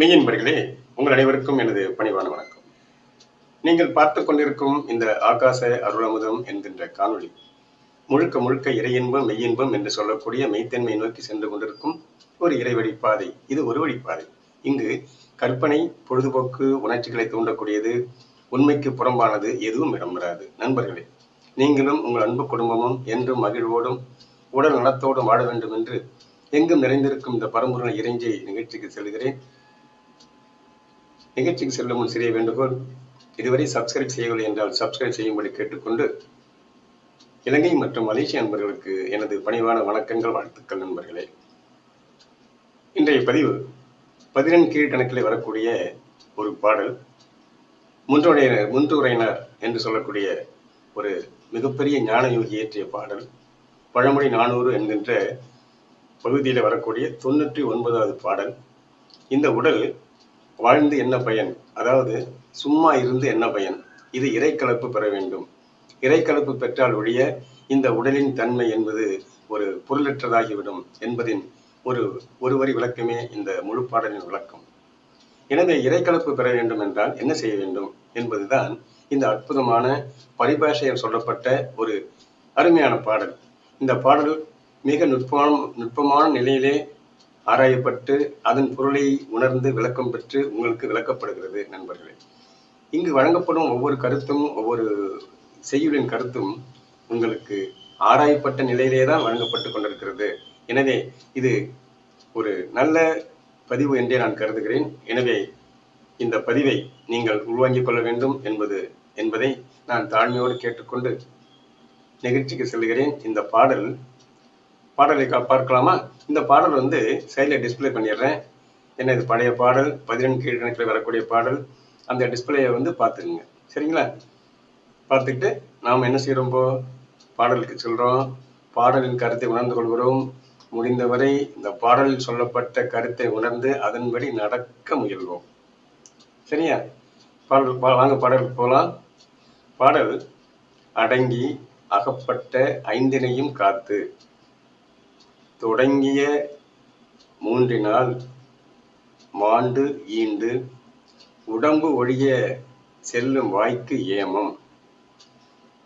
மெய்யன்பர்களே உங்கள் அனைவருக்கும் எனது பணிவான வணக்கம். நீங்கள் பார்த்து கொண்டிருக்கும் இந்த ஆகாச அருளமுதம் என்கின்ற காணொளி முழுக்க முழுக்க இறையின்பம் மெய்யின்பம் என்று சொல்லக்கூடிய மெய்த்தன்மை நோக்கி சென்று கொண்டிருக்கும் ஒரு இறைவழி பாதை. இது ஒரு வழிப்பாதை இங்கு கற்பனை பொழுதுபோக்கு உணர்ச்சிகளை தூண்டக்கூடியது உண்மைக்கு புறம்பானது எதுவும் இடம்பெறாது நண்பர்களே நீங்களும் உங்கள் அன்பு குடும்பமும் என்றும் மகிழ்வோடும் உடல் நலத்தோடும் வாழ வேண்டும் என்று எங்கும் நிறைந்திருக்கும் இந்த பரம்புரை இறைஞ்சி நிகழ்ச்சிக்கு செல்கிறேன். நிகழ்ச்சிக்கு செல்லும் முன் சிறிய வேண்டுகோள் இதுவரை சப்ஸ்கிரைப் செய்யவில்லை என்றால் சப்ஸ்கிரைப் செய்யும்படி கேட்டுக்கொண்டு இலங்கை மற்றும் மலேசிய நண்பர்களுக்கு எனது பணிவான வணக்கங்கள் வாழ்த்துக்கள் நண்பர்களே. இன்றைய பதிவு பதினெண் கீழ்கணக்கில் வரக்கூடிய ஒரு பாடல் முன்றுரையினர் முன்றுரையினர் என்று சொல்லக்கூடிய ஒரு மிகப்பெரிய ஞான யோகி இயற்றிய பாடல் பழமொழி நானூறு என்கின்ற பகுதியில் வரக்கூடிய தொண்ணூற்றி ஒன்பதாவது பாடல். இந்த உடல் வாழ்ந்து என்ன பயன்? அதாவது சும்மா இருந்து என்ன பயன்? இது இறைக்கலப்பு பெற வேண்டும். இறைக்கலப்பு பெற்றால் ஒழிய இந்த உடலின் தன்மை என்பது ஒரு பொருளற்றதாகிவிடும் என்பதின் ஒரு ஒரு வரி விளக்கமே இந்த முழு பாடலின் விளக்கம். எனவே இறைக்கலப்பு பெற வேண்டும் என்றால் என்ன செய்ய வேண்டும் என்பதுதான் இந்த அற்புதமான பரிபாஷையில் சொல்லப்பட்ட ஒரு அருமையான பாடல். இந்த பாடல் மிக நுட்பமான நுட்பமான நிலையிலே ஆராயப்பட்டு அதன் பொருளை உணர்ந்து விளக்கம் பெற்று உங்களுக்கு விளக்கப்படுகிறது நண்பர்களே. இங்கு வழங்கப்படும் ஒவ்வொரு கருத்தும் ஒவ்வொரு செய்யுளின் கருத்தும் உங்களுக்கு ஆராயப்பட்ட நிலையிலே தான் வழங்கப்பட்டு கொண்டிருக்கிறது. எனவே இது ஒரு நல்ல பதிவு என்றே நான் கருதுகிறேன். எனவே இந்த பதிவை நீங்கள் உள்வாங்கிக் கொள்ள வேண்டும் என்பது என்பதை நான் தாழ்மையோடு கேட்டுக்கொண்டு நிகழ்ச்சிக்கு செல்கிறேன். இந்த பாடல் பாடலை கா- பார்க்கலாமா? இந்த பாடல் வந்து சைடில் டிஸ்பிளே பண்ணிடுறேன். என்ன இது பழைய பாடல்? பதினெண்டு கீழ்கணக்கில் வரக்கூடிய பாடல். அந்த டிஸ்பிளேயை வந்து பார்த்துக்குங்க. சரிங்களா? பார்த்துக்கிட்டு நாம் என்ன செய்கிறோம் இப்போ? பாடலுக்கு சொல்கிறோம். பாடலின் கருத்தை உணர்ந்து கொள்கிறோம். முடிந்தவரை இந்த பாடலில் சொல்லப்பட்ட கருத்தை உணர்ந்து அதன்படி நடக்க முயல்வோம். சரியா? பாடல் பா- வாங்க பாடலுக்கு போகலாம். பாடல் அடங்கி அகப்பட்ட ஐந்தினையும் காத்து. தொடங்கிய மூன்றினால் மாண்டு ஈண்டு உடம்பு ஒழிய செல்லும் வாய்க்கு ஏமம்.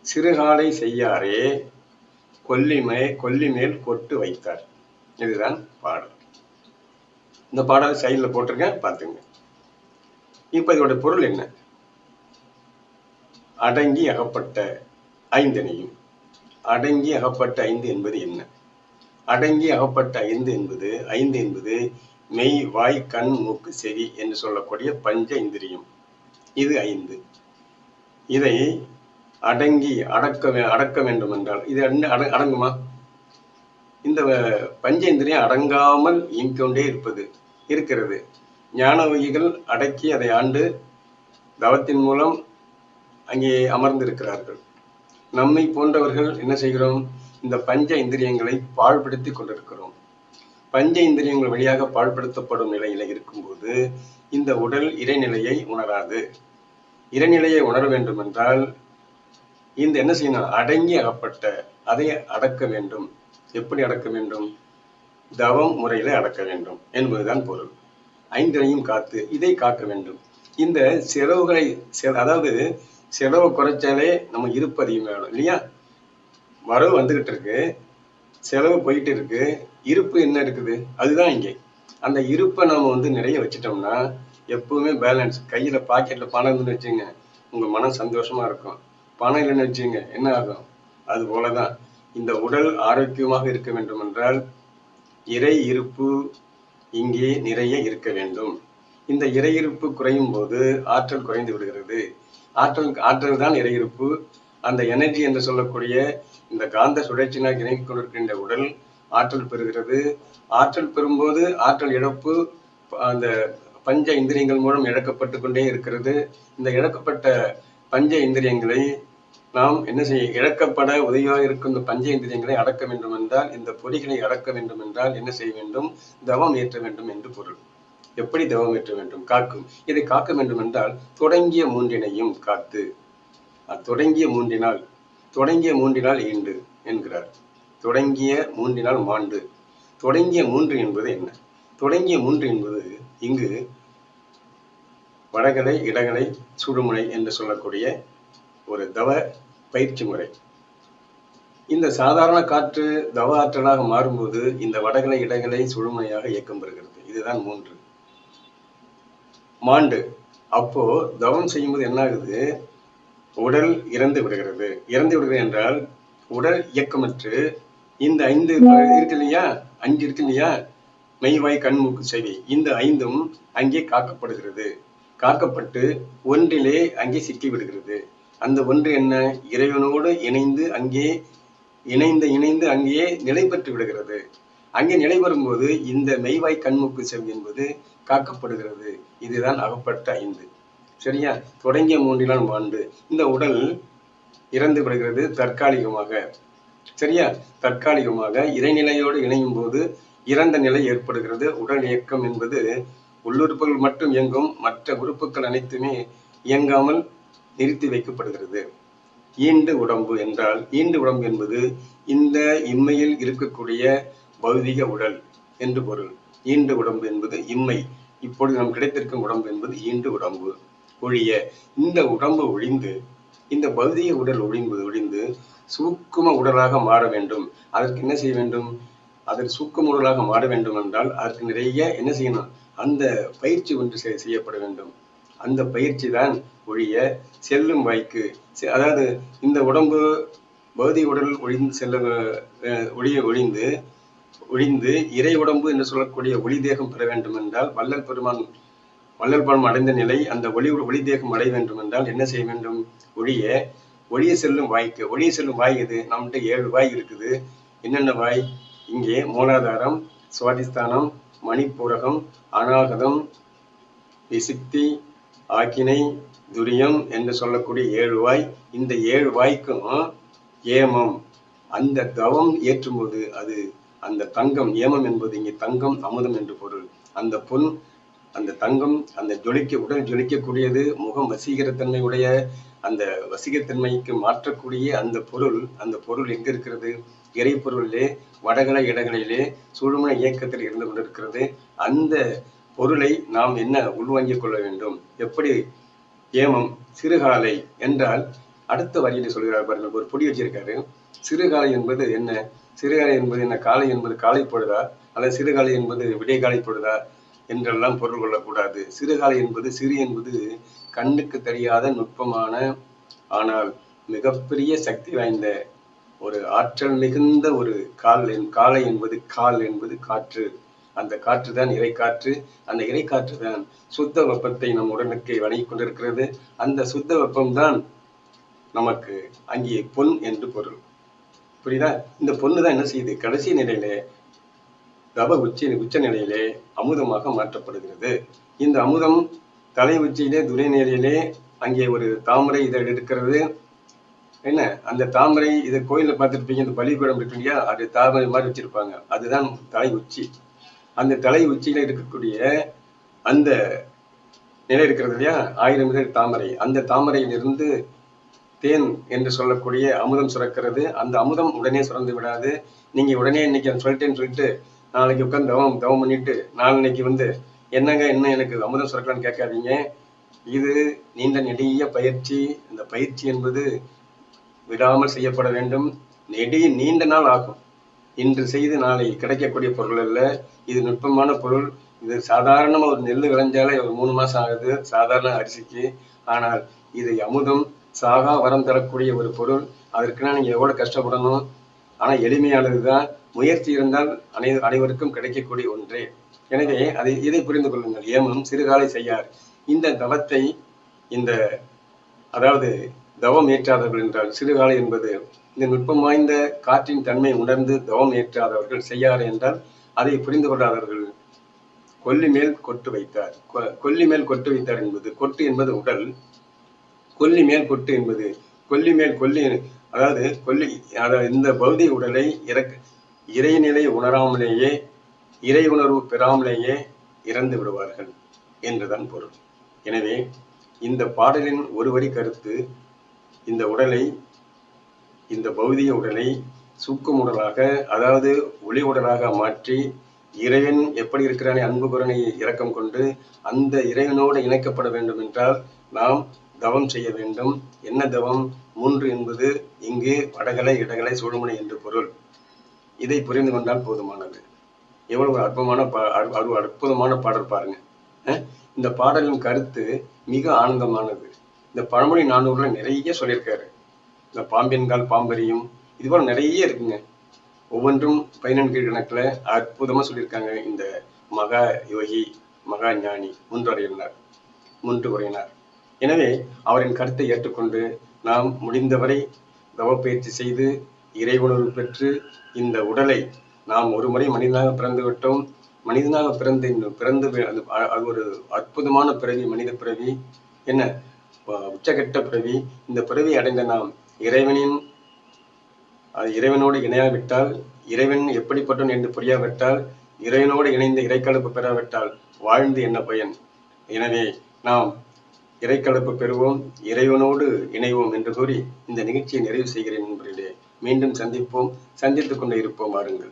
சிறுகாலை செய்யாரே கொல்லிமே கொல்லிமேல் கொட்டு வைத்தார். இதுதான் பாடல். இந்த பாடல் சைடில் போட்டிருக்கேன் பார்த்துங்க. இப்போ இதோட பொருள் என்ன? அடங்கி அகப்பட்ட ஐந்தனையும். அடங்கி அகப்பட்ட ஐந்து என்பது என்ன? அடங்கி அகப்பட்ட ஐந்து என்பது ஐந்து என்பது மெய் வாய் கண் மூக்கு செவி என்று சொல்லக்கூடிய பஞ்ச இந்திரியம். இது ஐந்து. இதை அடங்கி அடக்க அடக்க வேண்டும் என்றால் இது அட- அடங்குமா? இந்த வ- பஞ்சேந்திரியம் அடங்காமல் இயங்கிக்கொண்டே இருப்பது இருக்கிறது. ஞானவகிகள் அடக்கி அதை ஆண்டு தவத்தின் மூலம் அங்கே அமர்ந்திருக்கிறார்கள். நம்மை போன்றவர்கள் என்ன செய்கிறோம்? இந்த பஞ்ச இந்திரியங்களை பாழ்படுத்தி கொண்டிருக்கிறோம். பஞ்ச இந்திரியங்கள் வழியாக பாழ்படுத்தப்படும் நிலையில இருக்கும்போது இந்த உடல் இறைநிலையை உணராது. இறைநிலையை உணர வேண்டும் என்றால் இந்த என்ன செய்யணும்? அடங்கி அகப்பட்ட அதை அடக்க வேண்டும். எப்படி அடக்க வேண்டும்? தவம் முறையில அடக்க வேண்டும் என்பதுதான் பொருள். ஐந்தனையும் காத்து இதை காக்க வேண்டும். இந்த செலவுகளை செ- அதாவது செலவை குறைச்சாலே நம்ம இருப்பு அதிகமாகிடும் இல்லையா? வரவு வந்துகிட்டு இருக்கு செலவு போயிட்டு இருக்கு இருப்பு என்ன இருக்குது? அதுதான் இங்கே. அந்த இருப்பை நாம வந்து நிறைய வச்சுட்டோம்னா எப்பவுமே பேலன்ஸ் கையில பாக்கெட்ல பணம் இருந்துன்னு வச்சுங்க உங்க மனம் சந்தோஷமா இருக்கும். பணம் இல்லைன்னு வச்சுங்க என்ன ஆகும்? அது போலதான். இந்த உடல் ஆரோக்கியமாக இருக்க வேண்டும் என்றால் இறை இருப்பு இங்கே நிறைய இருக்க வேண்டும். இந்த இறையிருப்பு குறையும் போது ஆற்றல் குறைந்து விடுகிறது. ஆற்றல் ஆற்றல் தான் இறையிருப்பு. அந்த எனர்ஜி என்று சொல்லக்கூடிய இந்த காந்த சுழற்சியினால் இணைந்து கொண்டிருக்கின்ற உடல் ஆற்றல் பெறுகிறது. ஆற்றல் பெறும்போது ஆற்றல் இழப்பு அந்த பஞ்ச இந்திரியங்கள் மூலம் இழக்கப்பட்டு கொண்டே இருக்கிறது. இந்த இழக்கப்பட்ட பஞ்ச இந்திரியங்களை நாம் என்ன செய்ய இழக்கப்பட உதவியாக இருக்கும் இந்த பஞ்ச இந்திரியங்களை அடக்க வேண்டும் என்றால் இந்த பொறிகளை அடக்க வேண்டும் என்றால் என்ன செய்ய வேண்டும்? தவம் ஏற்ற வேண்டும் என்று பொருள். எப்படி தவம் ஏற்ற வேண்டும்? காக்கும். இதை காக்க வேண்டும் என்றால் தொடங்கிய மூன்றினையும் காத்து. தொடங்கிய மூன்றினால் தொடங்கிய மூன்றினால் ஈண்டு என்கிறார். தொடங்கிய மூன்றினால் மாண்டு. தொடங்கிய மூன்று என்பது என்ன? தொடங்கிய மூன்று என்பது இங்கு வடகலை இடகலை சுடுமுனை என்று சொல்லக்கூடிய ஒரு தவ பயிற்சி முறை. இந்த சாதாரண காற்று தவ ஆற்றலாக மாறும்போது இந்த வடகலை இடகலை சுழுமுனையாக இயக்கம் பெறுகிறது. இதுதான் மூன்று. மாண்டு. அப்போ தவம் செய்யும்போது என்ன ஆகுது உடல் இறந்து விடுகிறது. இறந்து விடுகிறது என்றால் உடல் இயக்கமற்று இந்த ஐந்து இருக்கு இல்லையா? அஞ்சு இருக்கு இல்லையா? மெய்வாய் கண்மூக்கு செவி. இந்த ஐந்தும் அங்கே காக்கப்படுகிறது. காக்கப்பட்டு ஒன்றிலே அங்கே சிக்கி விடுகிறது. அந்த ஒன்று என்ன? இறைவனோடு இணைந்து அங்கே இணைந்து இணைந்து அங்கேயே நிலை பெற்று விடுகிறது. அங்கே நிலை வரும்போது இந்த மெய்வாய் கண்முக்கு செவி என்பது காக்கப்படுகிறது. இதுதான் அகப்பட்ட ஐந்து. சரியா? தொடங்கிய மூன்றினால் மாண்டு. இந்த உடல் இறந்து விடுகிறது தற்காலிகமாக. சரியா? தற்காலிகமாக இறைநிலையோடு இணையும் போது இறந்த நிலை ஏற்படுகிறது. உடல் இயக்கம் என்பது உள்ளுறுப்புகள் மட்டும் இயங்கும். மற்ற உறுப்புகள் அனைத்துமே இயங்காமல் நிறுத்தி வைக்கப்படுகிறது. ஈண்டு உடம்பு என்றால் ஈண்டு உடம்பு என்பது இந்த இம்மையில் இருக்கக்கூடிய பௌதிக உடல் என்று பொருள். ஈண்டு உடம்பு என்பது இம்மை. இப்பொழுது நாம் கிடைத்திருக்கும் உடம்பு என்பது ஈண்டு உடம்பு. ஒழிய இந்த உடம்பு ஒழிந்து இந்த பௌதிக உடல் ஒழிந்து ஒழிந்து சூக்கும உடலாக மாற வேண்டும். அதற்கு என்ன செய்ய வேண்டும்? அதற்கு சூக்கும உடலாக மாற வேண்டும் என்றால் அதற்கு நிறைய என்ன செய்யணும்? அந்த பயிற்சி ஒன்று செய்யப்பட வேண்டும். அந்த பயிற்சி தான் ஒழிய செல்லும் வாய்க்கு. அதாவது இந்த உடம்பு பௌதிக உடல் ஒழிந்து செல்ல ஒழிய ஒழிந்து ஒழிந்து இறை உடம்பு என்று சொல்லக்கூடிய ஒளி தேகம் பெற வேண்டும் என்றால் வள்ளல் பெருமான் வள்ளல் பெருமான் அடைந்த நிலை அந்த ஒளி ஒளி தேகம் அடைய வேண்டும் என்றால் என்ன செய்ய வேண்டும்? ஒழிய ஒளிய செல்லும் வாய்க்கு ஒளிய செல்லும் வாய் எது? நம்மகிட்ட ஏழு வாய் இருக்குது. என்னென்ன வாய்? இங்கே மூலாதாரம் சுவாதிஸ்தானம் மணிப்பூரகம் அநாகதம் விசிக்தி ஆக்கினை துரியம் என்று சொல்லக்கூடிய ஏழு வாய். இந்த ஏழு வாய்க்கும் ஏமம். அந்த தவம் ஏற்றும்போது அது அந்த தங்கம் ஏமம் என்பது இங்கே தங்கம் அமுதம் என்று பொருள். அந்த பொன் அந்த தங்கம் அந்த ஜொலிக்க உடல் ஜொலிக்கக்கூடியது முகம் வசீகரத்தன்மையுடைய அந்த வசீகத்தன்மைக்கு மாற்றக்கூடிய அந்த பொருள் அந்த பொருள் எங்க இருக்கிறது? இறை பொருளிலே வடகலை இடங்களிலே சுழுமன இயக்கத்தில் இருந்து கொண்டிருக்கிறது. அந்த பொருளை நாம் என்ன உள்வாங்கிக் கொள்ள வேண்டும்? எப்படி? ஏமம் சிறுகாலை என்றால் அடுத்த வரியில சொல்கிறார் பாருங்கள் ஒரு பொடி வச்சிருக்காரு. சிறுகாலை என்பது என்ன? சிறுகாலை என்பது என்ன? காலை என்பது காலை பொழுதா அல்லது சிறுகாலை என்பது விடைகாலை பொழுதா என்றெல்லாம் பொருள் கொள்ளக்கூடாது. சிறுகாலை என்பது சிறு என்பது கண்ணுக்கு தெரியாத நுட்பமான ஆனால் மிகப்பெரிய சக்தி வாய்ந்த ஒரு ஆற்றல் மிகுந்த ஒரு கால் காலை என்பது கால் என்பது காற்று. அந்த காற்று தான் இறைக்காற்று. அந்த இறைக்காற்று தான் சுத்த வெப்பத்தை நம் உடனுக்கு வணங்கி கொண்டிருக்கிறது. அந்த சுத்த வெப்பம்தான் நமக்கு அங்கே பொன் என்று பொருள். புரியுதா? இந்த பொண்ணு தான் என்ன செய்யுது? கடைசி நிலையில தவ உச்சி உச்ச நிலையிலே அமுதமாக மாற்றப்படுகிறது. இந்த அமுதம் தலை உச்சியிலே துணை நிலையிலே அங்கே ஒரு தாமரை இதழ் இருக்கிறது என்ன? அந்த தாமரை இதை கோயிலில் பார்த்துருப்பீங்க இந்த பலிபீடம் இருக்கு இல்லையா? அது தாமரை மாதிரி வச்சிருப்பாங்க. அதுதான் தலை உச்சி. அந்த தலை உச்சியில இருக்கக்கூடிய அந்த நிலை இருக்கிறது இல்லையா? ஆயிரம் மீட்டர் தாமரை. அந்த தாமரையிலிருந்து தேன் என்று சொல்லக்கூடிய அமுதம் சுரக்கிறது. அந்த அமுதம் உடனே சுரந்து விடாது. நீங்க உடனே இன்னைக்கு சொல்லிட்டேன்னு சொல்லிட்டு நாளைக்கு உட்காந்து தவம் தவம் பண்ணிட்டு நாளைக்கு வந்து என்னங்க என்ன எனக்கு அமுதம் சுரக்கலான்னு கேட்காதீங்க. இது நீண்ட நெடிய பயிற்சி. இந்த பயிற்சி என்பது விடாமல் செய்யப்பட வேண்டும். நெடி நீண்ட நாள் ஆகும். இன்று செய்து நாளை கிடைக்கக்கூடிய பொருள் அல்ல. இது நுட்பமான பொருள். இது சாதாரணமாக ஒரு நெல் விளைஞ்சாலே ஒரு மூணு மாசம் ஆகுது. சாதாரண அரிசிக்கு. ஆனால் இது அமுதம் சாகா வரம் தரக்கூடிய ஒரு பொருள். அதற்குன்னா நீங்க எவ்வளவு கஷ்டப்படணும்? ஆனா எளிமையானது தான் முயற்சி இருந்தால் அனை அனைவருக்கும் கிடைக்கக்கூடிய ஒன்றே. எனவே அதை இதை புரிந்து கொள்ளுங்கள். ஏமனும் சிறுகாலை செய்யார். இந்த தவத்தை இந்த அதாவது தவம் ஏற்றாதவர்கள் என்றால் சிறுகாலை என்பது இந்த நுட்பம் வாய்ந்த காற்றின் தன்மை உணர்ந்து தவம் ஏற்றாதவர்கள் செய்யார் என்றால் அதை புரிந்து கொள்ளாதவர்கள் கொல்லி மேல் கொட்டு வைத்தார். கொல்லி மேல் கொட்டு வைத்தார் என்பது கொட்டு என்பது உடல். கொல்லி மேல் கொட்டு என்பது கொல்லி மேல் கொல்லி அதாவது கொல்லி அதாவது இந்த பௌதிக உடலை இறக்க இறைநிலை உணராமலேயே இறை உணர்வு பெறாமலேயே இறந்து விடுவார்கள் என்றுதான் பொருள். எனவே இந்த பாடலின் ஒரு வரி கருத்து இந்த உடலை இந்த பௌதிக உடலை சூக்கும் உடலாக அதாவது ஒளி உடலாக மாற்றி இறைவன் எப்படி இருக்கிறானே அன்பு குரணை இரக்கம் கொண்டு அந்த இறைவனோடு இணைக்கப்பட வேண்டும் என்றால் நாம் தவம் செய்ய வேண்டும். என்ன தவம்? மூன்று என்பது இங்கு வடகலை இடகலை சுடுமுனை என்று பொருள். இதை புரிந்து கொண்டால் போதுமானது. எவ்வளவு அற்புதமான பா அற்புதமான பாடல் பாருங்க. இந்த பாடலின் கருத்து மிக ஆனந்தமானது. இந்த பழமொழி நானூறுல நிறைய சொல்லியிருக்காரு. இந்த பாம்பின்கால் பாம்பரியும் இது போல நிறைய இருக்குங்க. ஒவ்வொன்றும் பதினெண்டு கணக்குல அற்புதமா சொல்லியிருக்காங்க இந்த மகா யோகி மகா ஞானி முன்றுரையினார் முன்று உரையினார் எனவே அவரின் கருத்தை ஏற்றுக்கொண்டு நாம் முடிந்தவரை தவப்பயிற்சி செய்து இறைவுணர்வு பெற்று இந்த உடலை நாம் ஒரு முறை மனிதனாக பிறந்து விட்டோம். மனிதனாக பிறந்து இன்னும் பிறந்து அது அது ஒரு அற்புதமான பிறவி மனித பிறவி. என்ன? உச்சகட்ட பிறவி. இந்த பிறவி அடைந்த நாம் இறைவனின் இறைவனோடு இணையாவிட்டால் இறைவன் எப்படிப்பட்டவன் என்று புரியாவிட்டால் இறைவனோடு இணைந்த இறைக்கலப்பு பெறாவிட்டால் வாழ்ந்து என்ன பயன்? எனவே நாம் இறைக்கலப்பு பெறுவோம் இறைவனோடு இணைவோம் என்று கூறி இந்த நிகழ்ச்சியை நிறைவு செய்கிறேன் நண்பர்களே. மீண்டும் சந்திப்போம் சந்தித்துக் கொண்டே இருப்போம் வாருங்கள்.